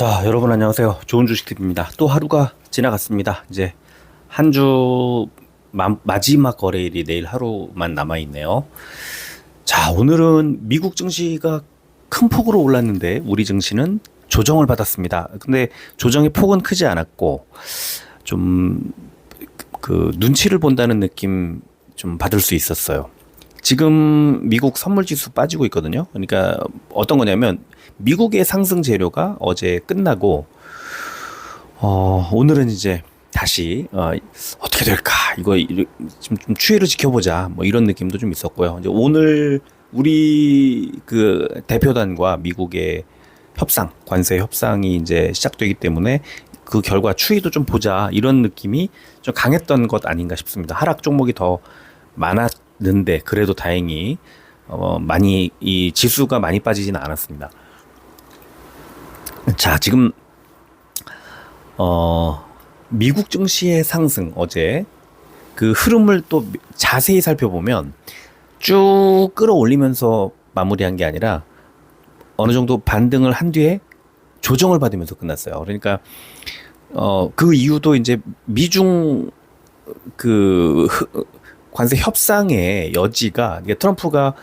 자, 여러분 안녕하세요. 좋은 주식 팁입니다. 또 하루가 지나갔습니다. 이제 한 주 마지막 거래일이 내일 하루만 남아 있네요. 자, 오늘은 미국 증시가 큰 폭으로 올랐는데 우리 증시는 조정을 받았습니다. 근데 조정의 폭은 크지 않았고 좀 그 눈치를 본다는 느낌 좀 받을 수 있었어요. 지금 미국 선물 지수 빠지고 있거든요. 그러니까 어떤 거냐면 미국의 상승 재료가 어제 끝나고 어 오늘은 이제 다시 어 어떻게 될까 이거 좀, 좀 추이를 지켜보자 뭐 이런 느낌도 좀 있었고요. 이제 오늘 우리 그 대표단과 미국의 협상 관세 협상이 이제 시작되기 때문에 그 결과 추이도 좀 보자 이런 느낌이 좀 강했던 것 아닌가 싶습니다. 하락 종목이 더 많았 는데 그래도 다행히 어 많이 이 지수가 많이 빠지지는 않았습니다. 자 지금 어 미국 증시의 상승 어제 그 흐름을 또 자세히 살펴보면 쭉 끌어올리면서 마무리한 게 아니라 어느 정도 반등을 한 뒤에 조정을 받으면서 끝났어요. 그러니까 어 그 이유도 이제 미중 그 관세 협상의 여지가 트럼프가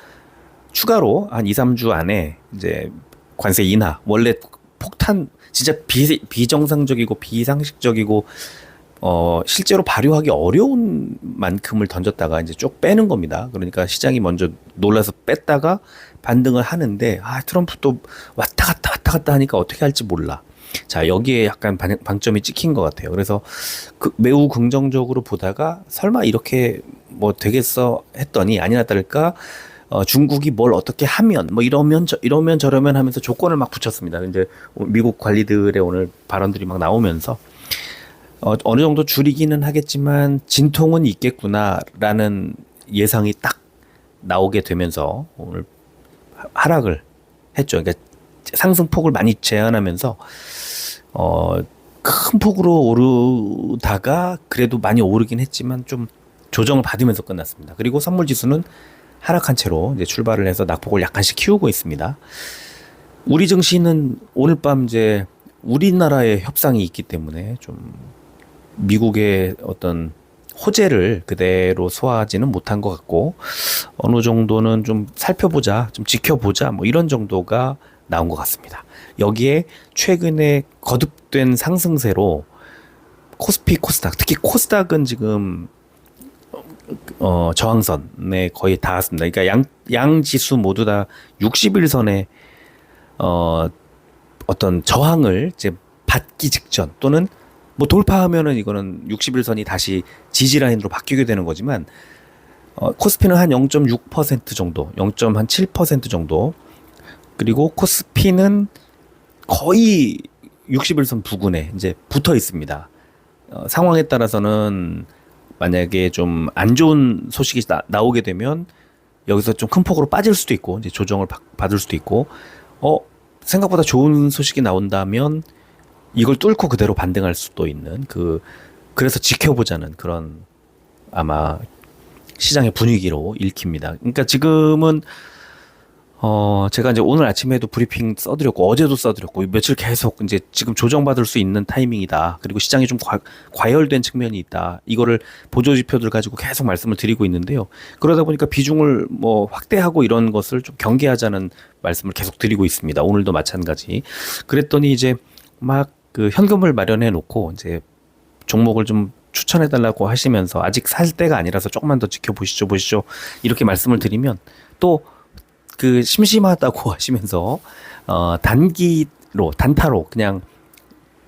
추가로 한 2, 3주 안에 이제 관세 인하 원래 폭탄 진짜 비, 비정상적이고 비상식적이고 어 실제로 발효하기 어려운 만큼을 던졌다가 이제 쭉 빼는 겁니다. 그러니까 시장이 먼저 놀라서 뺐다가 반등을 하는데 아 트럼프 또 왔다 갔다 왔다 갔다 하니까 어떻게 할지 몰라. 자 여기에 약간 방, 방점이 찍힌 것 같아요. 그래서 그 매우 긍정적으로 보다가 설마 이렇게 뭐 되겠어 했더니 아니나 다를까 어, 중국이 뭘 어떻게 하면 뭐 이러면 저, 이러면 저러면 하면서 조건을 막 붙였습니다. 이제 미국 관리들의 오늘 발언들이 막 나오면서 어, 어느 정도 줄이기는 하겠지만 진통은 있겠구나라는 예상이 딱 나오게 되면서 오늘 하락을 했죠. 그러니까 상승폭을 많이 제한하면서 어, 큰 폭으로 오르다가 그래도 많이 오르긴 했지만 좀 조정을 받으면서 끝났습니다. 그리고 선물 지수는 하락한 채로 이제 출발을 해서 낙폭을 약간씩 키우고 있습니다. 우리 증시는 오늘 밤 이제 우리나라의 협상이 있기 때문에 좀 미국의 어떤 호재를 그대로 소화하지는 못한 것 같고 어느 정도는 좀 살펴보자, 좀 지켜보자 뭐 이런 정도가 나온 것 같습니다. 여기에 최근에 거듭된 상승세로 코스피, 코스닥, 특히 코스닥은 지금 어, 저항선에 거의 닿았습니다. 그러니까 양, 양 지수 모두 다 60일선에 어, 어떤 저항을 이제 받기 직전 또는 뭐 돌파하면은 이거는 60일선이 다시 지지 라인으로 바뀌게 되는 거지만 어, 코스피는 한 0.6% 정도, 0.7% 정도 그리고 코스피는 거의 60일선 부근에 이제 붙어 있습니다. 어, 상황에 따라서는 만약에 좀 안 좋은 소식이 나, 오게 되면 여기서 좀 큰 폭으로 빠질 수도 있고 이제 조정을 받 을 수도 있고 어 생각보다 좋은 소식이 나온다면 이걸 뚫고 그대로 반등할 수도 있는 그 그래서 지켜보자는 그런 아마 시장의 분위기로 읽힙니다. 그러니까 지금은 어, 제가 이제 오늘 아침에도 브리핑 써드렸고, 어제도 써드렸고, 며칠 계속 이제 지금 조정받을 수 있는 타이밍이다. 그리고 시장이 좀 과, 과열된 측면이 있다. 이거를 보조지표들 가지고 계속 말씀을 드리고 있는데요. 그러다 보니까 비중을 뭐 확대하고 이런 것을 좀 경계하자는 말씀을 계속 드리고 있습니다. 오늘도 마찬가지. 그랬더니 이제 막 그 현금을 마련해 놓고 이제 종목을 좀 추천해 달라고 하시면서 아직 살 때가 아니라서 조금만 더 지켜보시죠, 보시죠. 이렇게 말씀을 드리면 또 그 심심하다고 하시면서 어 단기로 단타로 그냥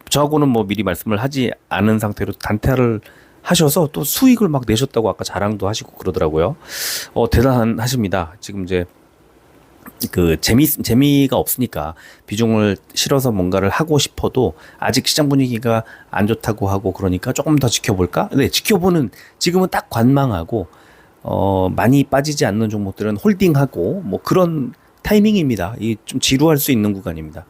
저하고는 뭐 미리 말씀을 하지 않은 상태로 단타를 하셔서 또 수익을 막 내셨다고 아까 자랑도 하시고 그러더라고요. 어 대단하십니다. 지금 이제 그 재미 재미가 없으니까 비중을 실어서 뭔가를 하고 싶어도 아직 시장 분위기가 안 좋다고 하고 그러니까 조금 더 지켜볼까? 네, 지켜보는 지금은 딱 관망하고 어, 많이 빠지지 않는 종목들은 홀딩하고 뭐 그런 타이밍입니다. 이 좀 지루할 수 있는 구간입니다.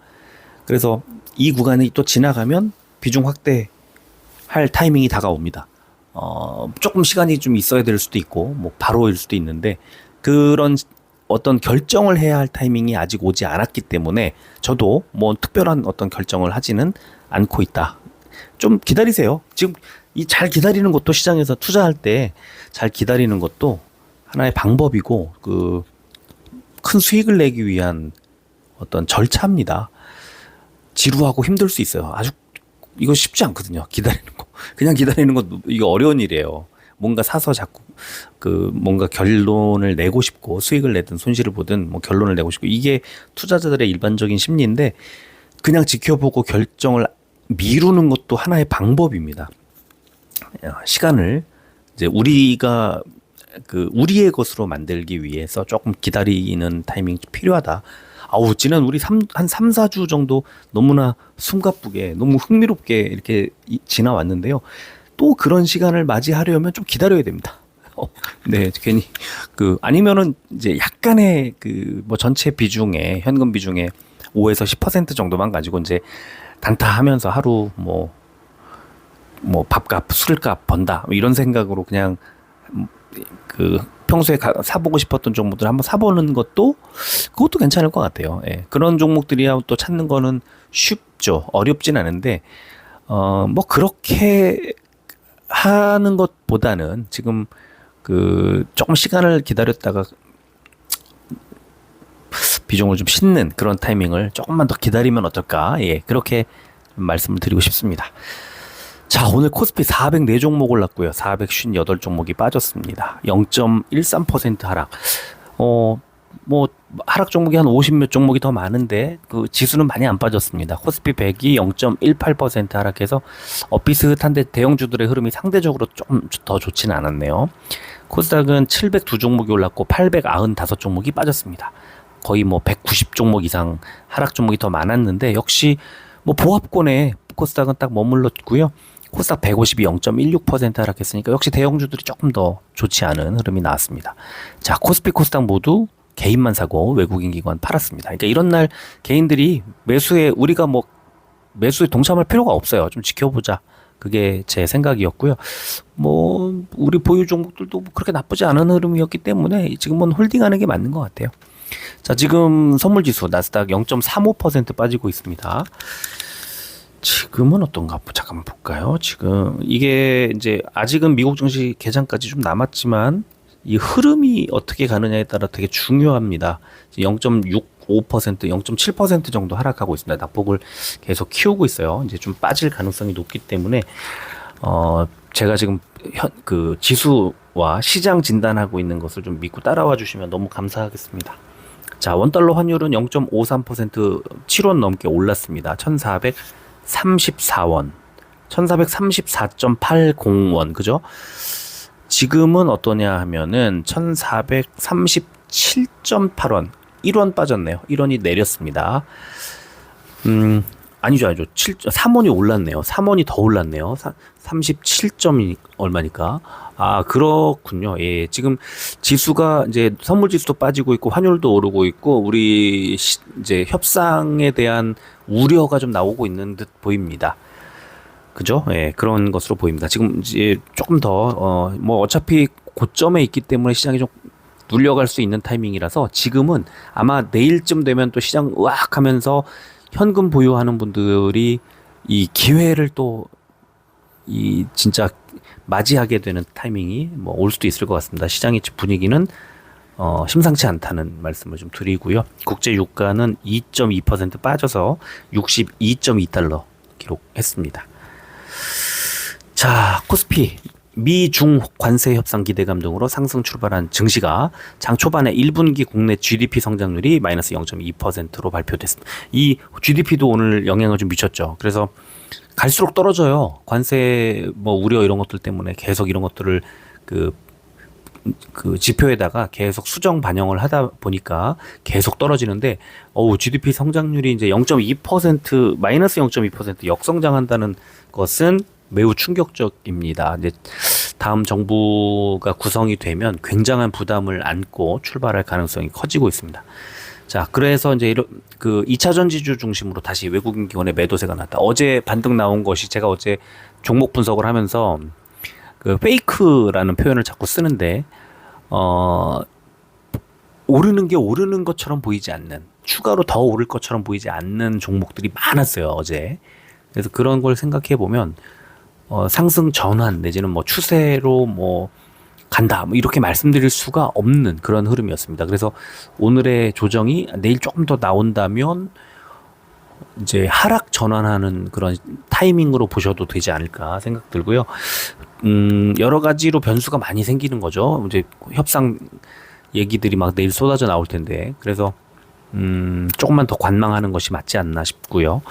그래서 이 구간이 또 지나가면 비중 확대할 타이밍이 다가옵니다. 어, 조금 시간이 좀 있어야 될 수도 있고 뭐 바로일 수도 있는데 그런 어떤 결정을 해야 할 타이밍이 아직 오지 않았기 때문에 저도 뭐 특별한 어떤 결정을 하지는 않고 있다. 좀 기다리세요. 지금 이 잘 기다리는 것도 시장에서 투자할 때 잘 기다리는 것도 하나의 방법이고 그 큰 수익을 내기 위한 어떤 절차입니다. 지루하고 힘들 수 있어요. 아주 이거 쉽지 않거든요. 기다리는 거. 그냥 기다리는 거 이거 어려운 일이에요. 뭔가 사서 자꾸 그 뭔가 결론을 내고 싶고 수익을 내든 손실을 보든 뭐 결론을 내고 싶고 이게 투자자들의 일반적인 심리인데 그냥 지켜보고 결정을 미루는 것도 하나의 방법입니다. 시간을 이제 우리가 그 우리의 것으로 만들기 위해서 조금 기다리는 타이밍이 필요하다. 아우 지난 우리 삼, 한 3, 4주 정도 너무나 숨가쁘게 너무 흥미롭게 이렇게 이- 지나왔는데요. 또 그런 시간을 맞이하려면 좀 기다려야 됩니다. 어, 네, 괜히 그 아니면은 이제 약간의 그 뭐 전체 비중에 현금 비중에 5에서 10% 정도만 가지고 이제 단타하면서 하루 뭐 뭐 밥값, 술값 번다 뭐 이런 생각으로 그냥 그 평소에 가, 사보고 싶었던 종목들 한번 사보는 것도 그것도 괜찮을 것 같아요. 예. 그런 종목들이야 또 찾는 거는 쉽죠. 어렵진 않은데 어 뭐 그렇게 하는 것보다는 지금 그 조금 시간을 기다렸다가 비중을 좀 싣는 그런 타이밍을 조금만 더 기다리면 어떨까? 예, 그렇게 말씀을 드리고 싶습니다. 자, 오늘 코스피 404 종목 올랐고요. 458 종목이 빠졌습니다. 0.13% 하락. 어, 뭐 하락 종목이 한 50 몇 종목이 더 많은데 그 지수는 많이 안 빠졌습니다. 코스피 100이 0.18% 하락해서 어 비슷한데 대형주들의 흐름이 상대적으로 좀 더 좋지는 않았네요. 코스닥은 702 종목이 올랐고 895 종목이 빠졌습니다. 거의 뭐 190 종목 이상 하락 종목이 더 많았는데 역시 뭐 보합권에 코스닥은 딱 머물렀고요. 코스닥 150이 0.16% 하락했으니까 역시 대형주들이 조금 더 좋지 않은 흐름이 나왔습니다. 자, 코스피 코스닥 모두 개인만 사고 외국인 기관 팔았습니다. 그러니까 이런 날 개인들이 매수에 우리가 뭐 매수에 동참할 필요가 없어요. 좀 지켜보자. 그게 제 생각이었고요. 뭐 우리 보유 종목들도 뭐 그렇게 나쁘지 않은 흐름이었기 때문에 지금은 홀딩하는 게 맞는 것 같아요. 자, 지금 선물 지수 나스닥 0.35% 빠지고 있습니다. 지금은 어떤가 잠깐만 볼까요? 지금 이게 이제 아직은 미국 증시 개장까지 좀 남았지만 이 흐름이 어떻게 가느냐에 따라 되게 중요합니다. 0.65% 0.7% 정도 하락하고 있습니다. 낙폭을 계속 키우고 있어요. 이제 좀 빠질 가능성이 높기 때문에 어 제가 지금 현 그 지수와 시장 진단하고 있는 것을 좀 믿고 따라와 주시면 너무 감사하겠습니다. 자, 원달러 환율은 0.53% 7원 넘게 올랐습니다. 1,434원. 1,434.80원. 그죠? 지금은 어떠냐 하면은 1,437.8원. 1원 빠졌네요. 1원이 내렸습니다. 음, 아니죠, 아니죠. 7, 3원이 올랐네요. 3원이 더 올랐네요. 37점이 얼마니까. 아, 그렇군요. 예. 지금 지수가 이제 선물 지수도 빠지고 있고 환율도 오르고 있고 우리 시, 이제 협상에 대한 우려가 좀 나오고 있는 듯 보입니다. 그죠? 예, 그런 것으로 보입니다. 지금 이제 조금 더, 어, 뭐 어차피 고점에 있기 때문에 시장이 좀 눌려갈 수 있는 타이밍이라서 지금은 아마 내일쯤 되면 또 시장 으악 하면서 현금 보유하는 분들이 이 기회를 또 이 진짜 맞이하게 되는 타이밍이 뭐 올 수도 있을 것 같습니다. 시장의 분위기는 어, 심상치 않다는 말씀을 좀 드리고요. 국제 유가는 2.2% 빠져서 62.2달러 기록했습니다. 자, 코스피 미중 관세 협상 기대감 등으로 상승 출발한 증시가 장 초반에 1분기 국내 GDP 성장률이 마이너스 0.2%로 발표됐습니다. 이 GDP도 오늘 영향을 좀 미쳤죠. 그래서 갈수록 떨어져요. 관세 뭐 우려 이런 것들 때문에 계속 이런 것들을 그, 그 지표에다가 계속 수정 반영을 하다 보니까 계속 떨어지는데 어우 GDP 성장률이 이제 0.2% 마이너스 0.2% 역성장한다는 것은 매우 충격적입니다. 이제 다음 정부가 구성이 되면 굉장한 부담을 안고 출발할 가능성이 커지고 있습니다. 자, 그래서 이제 이런 그 2차 전지주 중심으로 다시 외국인 기관의 매도세가 났다. 어제 반등 나온 것이 제가 어제 종목 분석을 하면서 그 페이크라는 표현을 자꾸 쓰는데 어 오르는 게 오르는 것처럼 보이지 않는 추가로 더 오를 것처럼 보이지 않는 종목들이 많았어요 어제. 그래서 그런 걸 생각해 보면 어, 상승 전환 내지는 뭐 추세로 뭐 간다 뭐 이렇게 말씀드릴 수가 없는 그런 흐름이었습니다. 그래서 오늘의 조정이 내일 조금 더 나온다면 이제 하락 전환하는 그런 타이밍으로 보셔도 되지 않을까 생각 들고요. 음, 여러 가지로 변수가 많이 생기는 거죠. 이제 협상 얘기들이 막 내일 쏟아져 나올 텐데. 그래서 음, 조금만 더 관망하는 것이 맞지 않나 싶고요.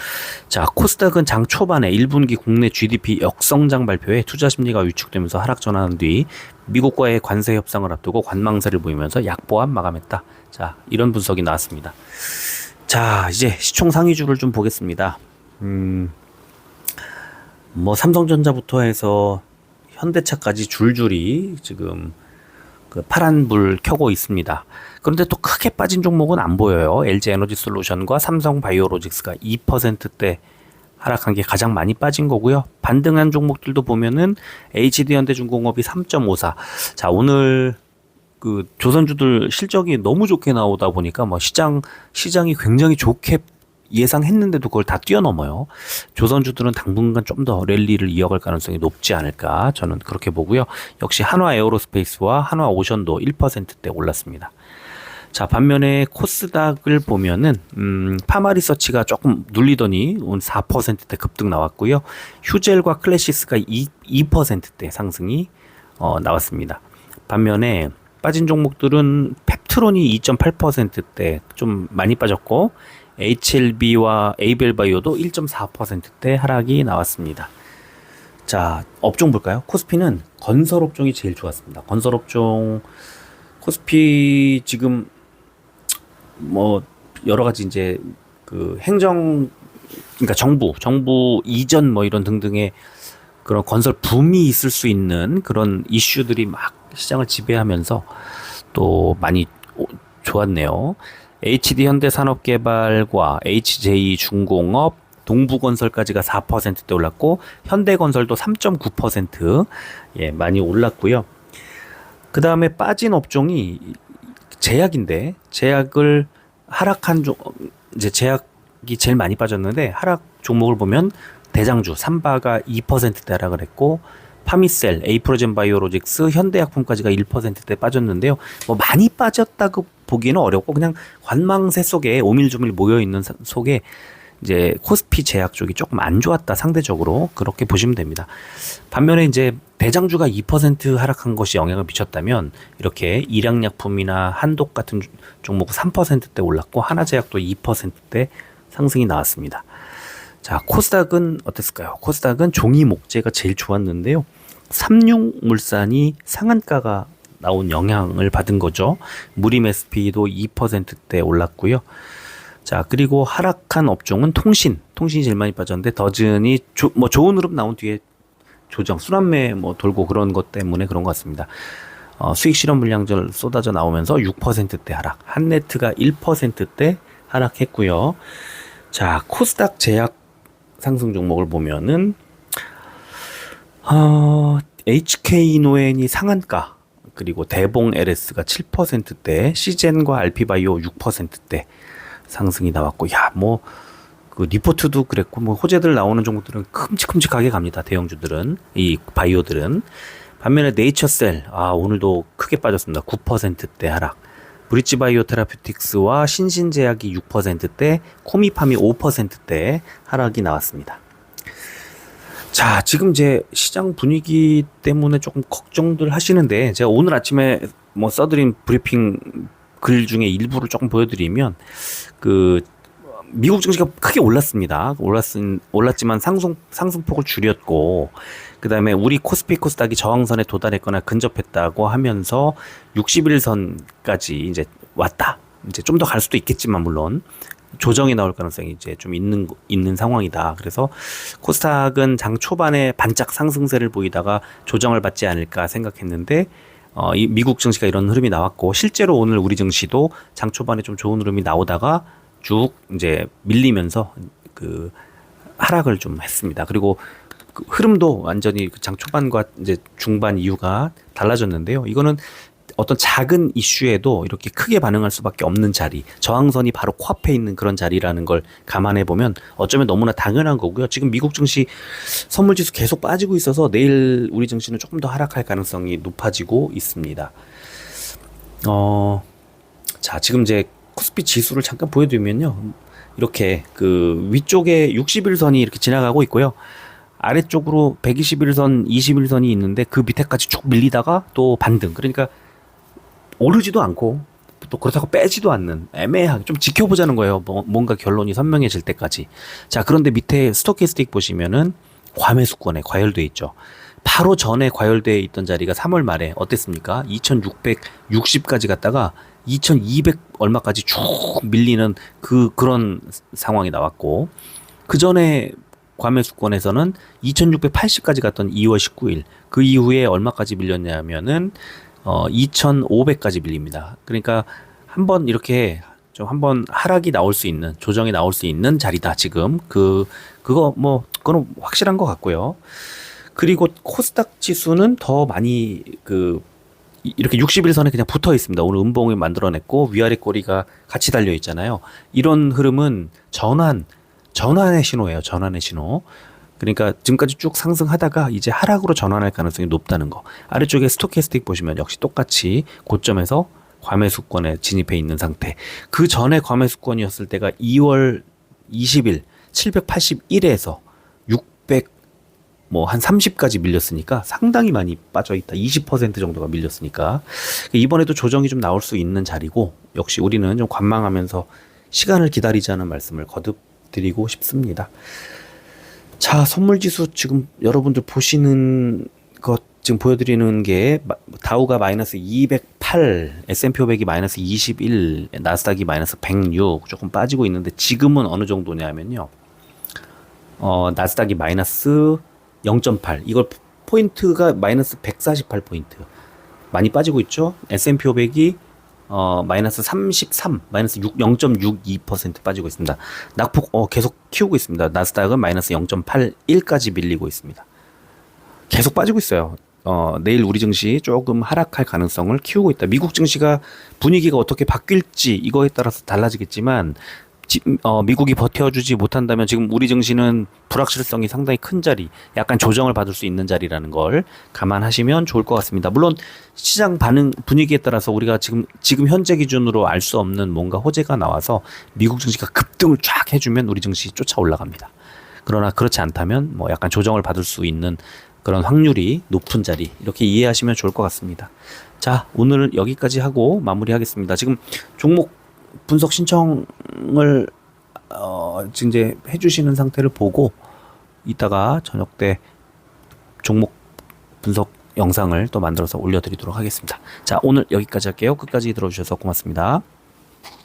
자, 코스닥은 장 초반에 1분기 국내 GDP 역성장 발표에 투자 심리가 위축되면서 하락 전환한 뒤 미국과의 관세 협상을 앞두고 관망세를 보이면서 약보합 마감했다. 자, 이런 분석이 나왔습니다. 자, 이제 시총 상위주를 좀 보겠습니다. 음, 뭐 삼성전자부터 해서 현대차까지 줄줄이 지금 그 파란 불 켜고 있습니다. 그런데 또 크게 빠진 종목은 안 보여요. LG 에너지 솔루션과 삼성 바이오로직스가 2%대 하락한 게 가장 많이 빠진 거고요. 반등한 종목들도 보면은 HD 현대중공업이 3.54. 자, 오늘 그 조선주들 실적이 너무 좋게 나오다 보니까 뭐 시장 시장이 굉장히 좋게 예상했는데도 그걸 다 뛰어넘어요. 조선주들은 당분간 좀 더 랠리를 이어갈 가능성이 높지 않을까 저는 그렇게 보고요. 역시 한화 에어로스페이스와 한화 오션도 1%대 올랐습니다. 자 반면에 코스닥을 보면은 음, 파마리서치가 조금 눌리더니 오늘 4%대 급등 나왔고요. 휴젤과 클래시스가 2, 2%대 상승이 어, 나왔습니다. 반면에 빠진 종목들은 펩트론이 2.8%대 좀 많이 빠졌고 HLB와 에이벨바이오도 1.4%대 하락이 나왔습니다. 자, 업종 볼까요? 코스피는 건설 업종이 제일 좋았습니다. 건설 업종 코스피 지금 뭐 여러 가지 이제 그 행정 그러니까 정부 정부 이전 뭐 이런 등등의 그런 건설 붐이 있을 수 있는 그런 이슈들이 막 시장을 지배하면서 또 많이 좋았네요. HD 현대산업개발과 HJ 중공업, 동부건설까지가 4%대 올랐고 현대건설도 3.9% 예, 많이 올랐고요. 그 다음에 빠진 업종이 제약인데 제약을 하락한 종 이제 제약이 제일 많이 빠졌는데 하락 종목을 보면 대장주 삼바가 2%대 하락을 했고 파미셀, 에이프로젠 바이오로직스, 현대약품까지가 1%대 빠졌는데요. 뭐 많이 빠졌다고 보기는 어렵고 그냥 관망세 속에 오밀조밀 모여 있는 속에 이제 코스피 제약 쪽이 조금 안 좋았다 상대적으로 그렇게 보시면 됩니다. 반면에 이제 대장주가 2% 하락한 것이 영향을 미쳤다면 이렇게 일양약품이나 한독 같은 종목 3%대 올랐고 하나제약도 2%대 상승이 나왔습니다. 자 코스닥은 어땠을까요? 코스닥은 종이 목재가 제일 좋았는데요. 삼육물산이 상한가가 나온 영향을 받은 거죠. 무림 SP도 2%대 올랐고요. 자, 그리고 하락한 업종은 통신. 통신이 제일 많이 빠졌는데 더즌이 조, 뭐 좋은 흐름 나온 뒤에 조정, 순환매 뭐 돌고 그런 것 때문에 그런 것 같습니다. 어, 수익 실현 물량절 쏟아져 나오면서 6%대 하락. 한네트가 1%대 하락했고요. 자, 코스닥 제약 상승 종목을 보면은 어, HK 노엔이 상한가 그리고 대봉 LS가 7%대, 시젠과 알피바이오 6%대 상승이 나왔고, 야, 뭐, 그 리포트도 그랬고, 뭐, 호재들 나오는 종목들은 큼직큼직하게 갑니다. 대형주들은, 이 바이오들은. 반면에 네이처셀, 아, 오늘도 크게 빠졌습니다. 9%대 하락. 브릿지 바이오 테라퓨틱스와 신신제약이 6%대, 코미팜이 5%대 하락이 나왔습니다. 자, 지금 이제 시장 분위기 때문에 조금 걱정들 하시는데 제가 오늘 아침에 뭐 써드린 브리핑 글 중에 일부를 조금 보여드리면 그 미국 증시가 크게 올랐습니다. 올랐은 올랐지만 상승 상승폭을 줄였고 그다음에 우리 코스피 코스닥이 저항선에 도달했거나 근접했다고 하면서 61선까지 이제 왔다. 이제 좀 더 갈 수도 있겠지만 물론 조정이 나올 가능성이 이제 좀 있는 있는 상황이다. 그래서 코스닥은 장 초반에 반짝 상승세를 보이다가 조정을 받지 않을까 생각했는데 어, 이 미국 증시가 이런 흐름이 나왔고 실제로 오늘 우리 증시도 장 초반에 좀 좋은 흐름이 나오다가 쭉 이제 밀리면서 그 하락을 좀 했습니다. 그리고 그 흐름도 완전히 그장 초반과 이제 중반 이유가 달라졌는데요. 이거는 어떤 작은 이슈에도 이렇게 크게 반응할 수밖에 없는 자리, 저항선이 바로 코앞에 있는 그런 자리라는 걸 감안해 보면 어쩌면 너무나 당연한 거고요. 지금 미국 증시 선물 지수 계속 빠지고 있어서 내일 우리 증시는 조금 더 하락할 가능성이 높아지고 있습니다. 어, 자, 지금 이제 코스피 지수를 잠깐 보여드리면요. 이렇게 그 위쪽에 60일선이 이렇게 지나가고 있고요. 아래쪽으로 121선, 21선이 있는데 그 밑에까지 쭉 밀리다가 또 반등. 그러니까 오르지도 않고 또 그렇다고 빼지도 않는 애매하게 좀 지켜보자는 거예요. 뭐, 뭔가 결론이 선명해질 때까지. 자, 그런데 밑에 스토캐스틱 보시면은 과매수권에 과열돼 있죠. 바로 전에 과열돼 있던 자리가 3월 말에 어땠습니까? 2660까지 갔다가 2200 얼마까지 쭉 밀리는 그 그런 상황이 나왔고 그 전에 과매수권에서는 2680까지 갔던 2월 19일 그 이후에 얼마까지 밀렸냐면은 어 2500까지 밀립니다. 그러니까 한번 이렇게 좀 한번 하락이 나올 수 있는 조정이 나올 수 있는 자리다 지금 그 그거 뭐 그거는 확실한 것 같고요. 그리고 코스닥 지수는 더 많이 그 이- 이렇게 60일선에 그냥 붙어 있습니다. 오늘 음봉을 만들어냈고 위아래 꼬리가 같이 달려 있잖아요. 이런 흐름은 전환 전환의 신호예요. 전환의 신호. 그러니까 지금까지 쭉 상승하다가 이제 하락으로 전환할 가능성이 높다는 거. 아래쪽에 스토캐스틱 보시면 역시 똑같이 고점에서 과매수권에 진입해 있는 상태. 그 전에 과매수권이었을 때가 2월 20일 781에서 600 뭐 한 30까지 밀렸으니까 상당히 많이 빠져 있다. 20% 정도가 밀렸으니까 이번에도 조정이 좀 나올 수 있는 자리고 역시 우리는 좀 관망하면서 시간을 기다리자는 말씀을 거듭 드리고 싶습니다. 자, 선물 지수 지금 여러분들 보시는 것 지금 보여드리는 게 마- 다우가 마이너스 208, S&P 500이 마이너스 21, 나스닥이 마이너스 106 조금 빠지고 있는데 지금은 어느 정도냐면요. 어, 나스닥이 마이너스 0.8. 이걸 포인트가 마이너스 148 포인트. 많이 빠지고 있죠. S&P 500이 어, 마이너스 33, 마이너스 6, 0.62% 빠지고 있습니다. 낙폭 어, 계속 키우고 있습니다. 나스닥은 마이너스 0.81까지 밀리고 있습니다. 계속 빠지고 있어요. 어, 내일 우리 증시 조금 하락할 가능성을 키우고 있다. 미국 증시가 분위기가 어떻게 바뀔지 이거에 따라서 달라지겠지만 지, 어, 미국이 버텨주지 못한다면 지금 우리 증시는 불확실성이 상당히 큰 자리, 약간 조정을 받을 수 있는 자리라는 걸 감안하시면 좋을 것 같습니다. 물론 시장 반응 분위기에 따라서 우리가 지금 지금 현재 기준으로 알 수 없는 뭔가 호재가 나와서 미국 증시가 급등을 쫙 해주면 우리 증시 쫓아 올라갑니다. 그러나 그렇지 않다면 뭐 약간 조정을 받을 수 있는 그런 확률이 높은 자리 이렇게 이해하시면 좋을 것 같습니다. 자 오늘 여기까지 하고 마무리하겠습니다. 지금 종목 분석 신청을 어 이제 해주시는 상태를 보고 이따가 저녁 때 종목 분석 영상을 또 만들어서 올려드리도록 하겠습니다. 자 오늘 여기까지 할게요. 끝까지 들어주셔서 고맙습니다.